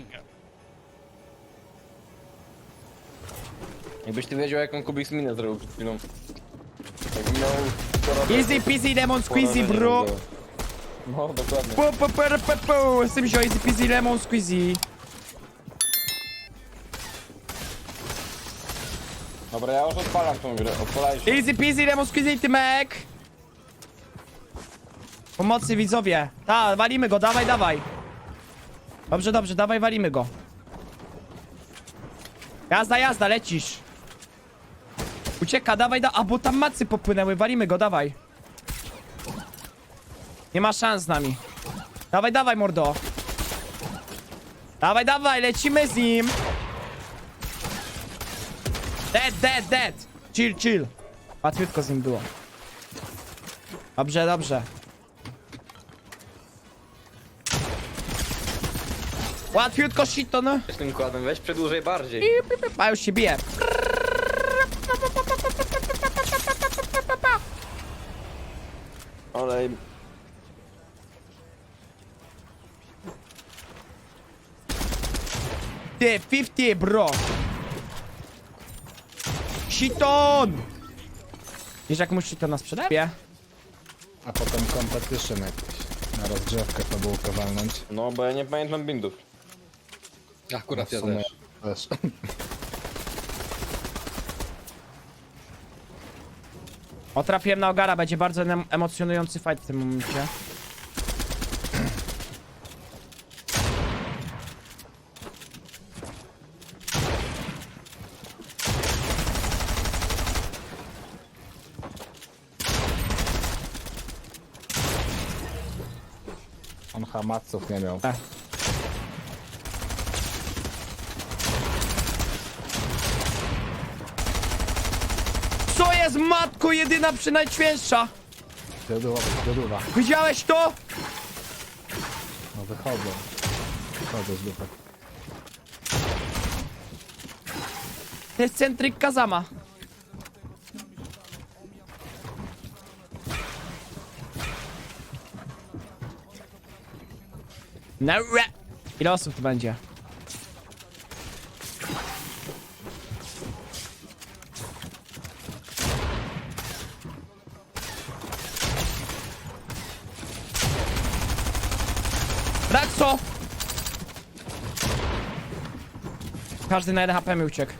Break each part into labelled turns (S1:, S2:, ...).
S1: niego.
S2: Jakbyś ty wiedział jaką Kubik minę zrobił przed chwilą. Tak
S1: Easy peasy lemon squeezy, bro.
S2: No, dokładnie.
S1: Pu, pu, pu, pu, pu. Symsio, easy peasy lemon squeezy.
S2: Dobra, ja już odpalam tą grę, odpalaj się.
S1: Easy peasy lemon squeezy, Tymek. Pomocy widzowie. Ta, walimy go, dawaj, dawaj. Dobrze, dobrze, dawaj, walimy go. Jazda, jazda, lecisz. Ucieka, dawaj, da. A bo tam macy popłynęły, walimy go, dawaj. Nie ma szans z nami. Dawaj, dawaj, mordo. Dawaj, dawaj, lecimy z nim. Dead, dead, dead. Chill, chill. Łatwiutko z nim było. Dobrze, dobrze. Łatwiutko shito, no.
S2: Z tym kładem, weź przedłużej bardziej.
S1: A już się bije.
S2: Olej.
S1: Ty, 50, bro. Shiton! Wiesz jak mu shitona sprzedaje?
S3: A potem competition jakiś. Na rozgrzewkę fabułkę walnąć.
S2: No, bo ja nie pamiętam bindów.
S4: Akurat
S3: W
S4: ja też.
S3: też.
S1: O, trafiłem na Ogara, będzie bardzo em emocjonujący fight w tym momencie.
S3: On hamaców nie miał.
S1: Tak. Co jest matko jedyna przynajświętsza?
S3: Wiodówa, wiodówa.
S1: Widziałeś to?
S3: No wychodzą. Wychodzą z dupy.
S1: To jest centryk Kazama. No. Ile osób tu będzie? Każdy na 1 HP mi uciekł.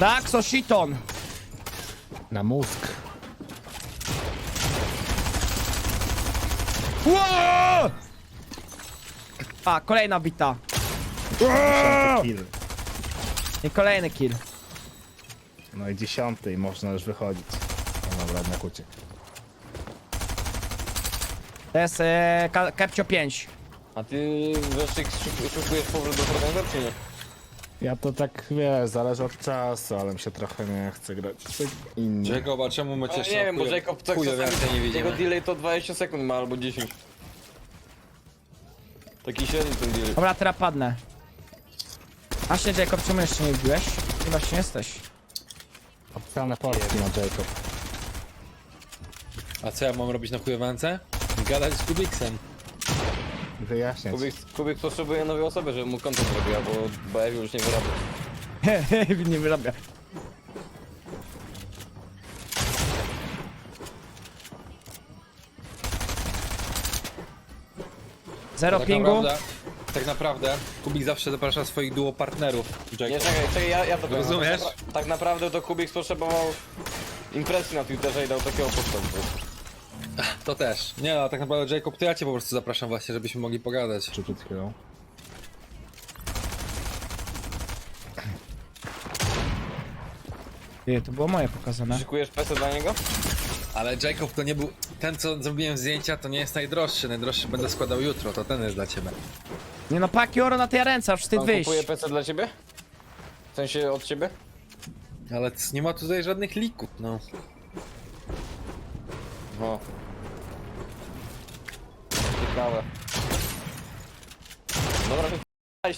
S1: Raxo Shiton!
S3: Na mózg.
S1: Ło! A, kolejna bita.
S3: Kill.
S1: I kolejny kill.
S3: No i dziesiąty i można już wychodzić. No dobra, jednak uciekł.
S1: To jest e, Ka- Kepcio 5.
S2: A ty wreszcie szuk- szukujesz powrót do Fortnite'a, czy nie?
S3: Ja to tak, wiesz, zależy od czasu, ale mi się trochę nie chce grać.
S4: Jacob, a czemu my cię
S2: nie wiem, bo Jacob tak czasami,
S4: więcej nie
S2: jego
S4: widzimy.
S2: delay to 20 sekund ma albo 10. Taki średni ten delay.
S1: Dobra, teraz padnę. Właśnie, Jacob, czemu jeszcze nie wbiłeś? Ty właśnie jesteś.
S3: Oficjalne polski ma Jacob.
S4: A co ja mam robić na chujowance? Gadać z Kubiksem.
S3: Wyjaśniać.
S2: Kubik, Kubik potrzebuje nowej osoby, żeby mu konto zrobiła, bo BF już nie wyrabia.
S1: Hehe, nie wyrabia. Zero
S4: Tak
S1: pingu.
S4: naprawdę, tak naprawdę Kubik zawsze zaprasza swoich duo partnerów.
S2: Nie, czekaj, czekaj, ja, ja to powiem.
S4: Rozumiesz?
S2: Tak, napra- tak naprawdę to Kubik potrzebował impresji na Twitterze i dał takiego postępu.
S4: To też. Nie no, tak naprawdę Jacob, to ja cię po prostu zapraszam właśnie, żebyśmy mogli pogadać.
S3: Czy przed chwilą?
S1: Ty, to było moje pokazane.
S2: Szykujesz PC dla niego?
S4: Ale Jacob to nie był... Ten, co zrobiłem zdjęcia, to nie jest najdroższy. Najdroższy będę składał jutro, to ten jest dla ciebie.
S1: Nie no, paki oro na tej ręce, aż wstyd
S2: On
S1: wyjść.
S2: kupuje PC dla ciebie? W sensie od ciebie?
S4: Ale c- nie ma tutaj żadnych lików, no.
S2: No. Ciekawe. Dobra,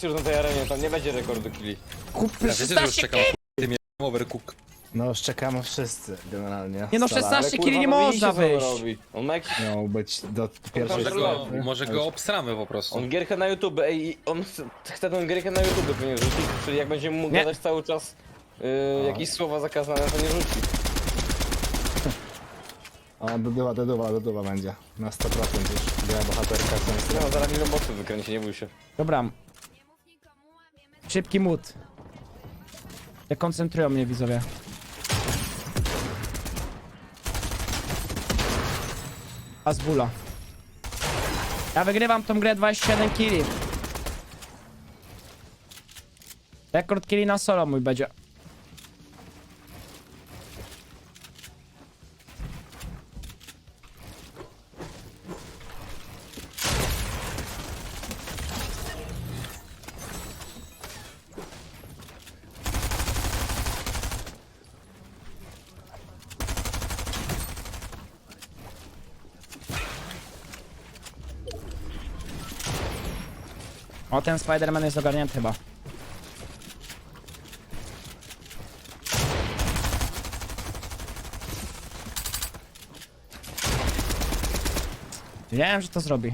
S2: to już na tej arenie, tam nie będzie rekordu killi.
S1: Kup
S4: Ja wiecie, że już
S1: 16
S4: czekam, ty mnie overcook.
S3: No, szczekamy wszyscy generalnie.
S1: Nie no,
S3: Stara.
S1: 16
S2: kurwa,
S1: kili nie
S2: no
S1: można wyjść.
S2: robi. On ma jakiś...
S3: Miał być do pierwszej
S4: Może
S2: Może
S4: go, może go obstramy po prostu.
S2: On gierkę na YouTube, ej, on chce, chce tą gierkę na YouTube to nie rzucić, czyli jak będziemy mu
S1: Nie.
S2: gadać cały czas yy, jakieś słowa zakazane, to nie rzuci.
S3: O, dodywa, dodywa, dodywa będzie. Na 100% już. Biała bohaterka często.
S2: No, zaraz milion bossów wykręci, nie bój się.
S1: Dobra. Szybki mód. Dekoncentrują mnie widzowie. Azbula. Ja wygrywam tą grę 27 killi. Rekord killi na solo mój będzie. O, ten Spider-Man jest ogarnięty chyba. Wiedziałem, że to zrobi.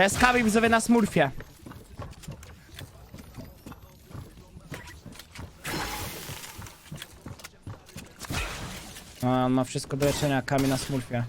S1: To jest widzowie na smurfie. A, on ma wszystko do leczenia, Kami na smurfie.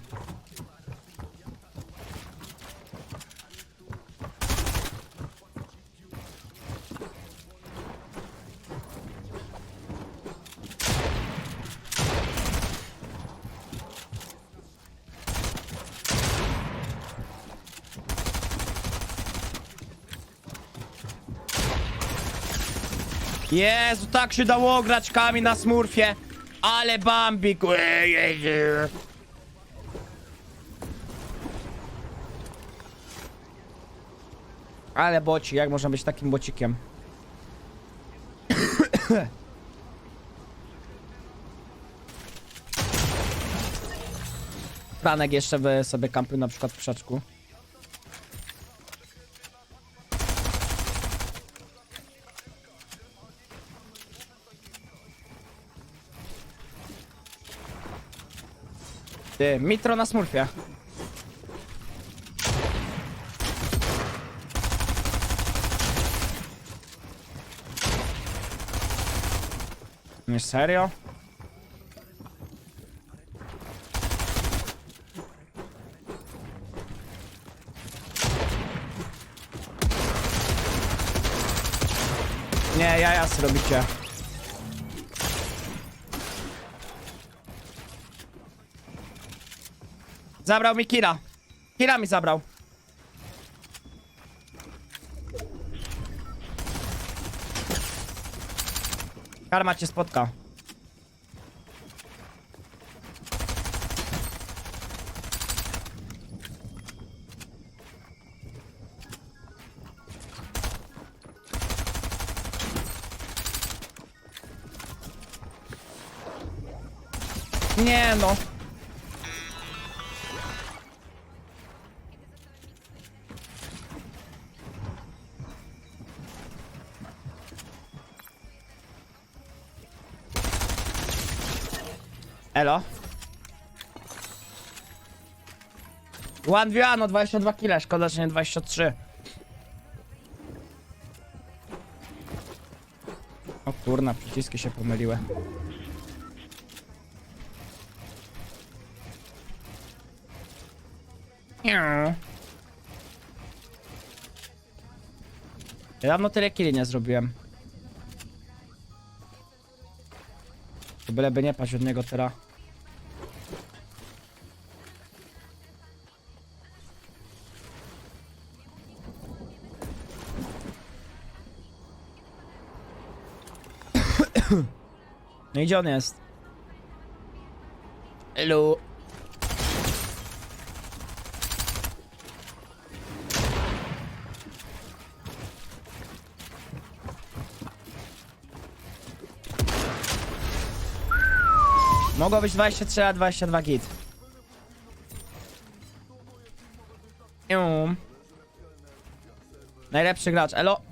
S1: Jezu, tak się dało grać Kami na smurfie. Ale Bambik. Ale boci, jak można być takim bocikiem? Franek jeszcze by sobie kampił na przykład w krzaczku. Ty, Mitro na smurfie. Nie serio? Nie, jaja robicie. Zabrał mi Kira. Kira mi zabrał. Karma cię spotka. Nie no. Elo. One v no 22 kile, szkoda, że nie 23. O kurna, przyciski się pomyliły. Nie. Dawno tyle killi nie zrobiłem. To byleby nie paść od niego teraz. No i gdzie on jest? Hello. Mogło być 23, a 22 git. Najlepszy gracz, elo.